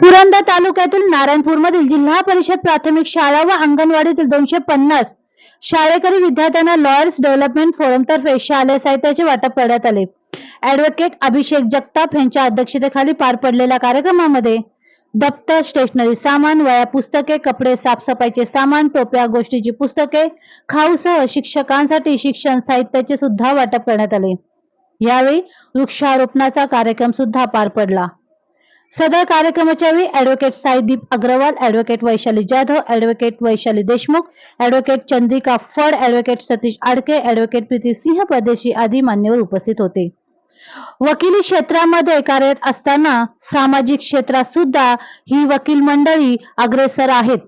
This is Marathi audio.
पुरंदर तालुक्यातील नारायणपूरमधील जिल्हा परिषद प्राथमिक शाळा व अंगणवाडीतील दोनशे पन्नास शाळेकरी विद्यार्थ्यांना लॉयर्स डेव्हलपमेंट फोरमतर्फे शालेय साहित्याचे वाटप करण्यात आले. ऍडव्होकेट अभिषेक जगताप यांच्या अध्यक्षतेखाली पार पडलेल्या कार्यक्रमामध्ये दप्तर स्टेशनरी सामान वया पुस्तके कपडे साफसफाईचे सामान टोप्या गोष्टीची पुस्तके खाऊसह शिक्षकांसाठी शिक्षण साहित्याचे सुद्धा वाटप करण्यात आले. यावेळी वृक्षारोपणाचा कार्यक्रम सुद्धा पार पडला. सदर कार्यक्रमाच्या वेळी advocate Saideep Agarwal advocate Vaishali Jadhav advocate Vaishali Deshmukh advocate Chandrika Phad advocate Satish Adke advocate Preeti Singh Pardeshi आदी मान्यवर उपस्थित होते. वकिली क्षेत्रामध्ये कार्यरत असताना सामाजिक क्षेत्रात सुद्धा ही वकील मंडळी अग्रेसर आहेत.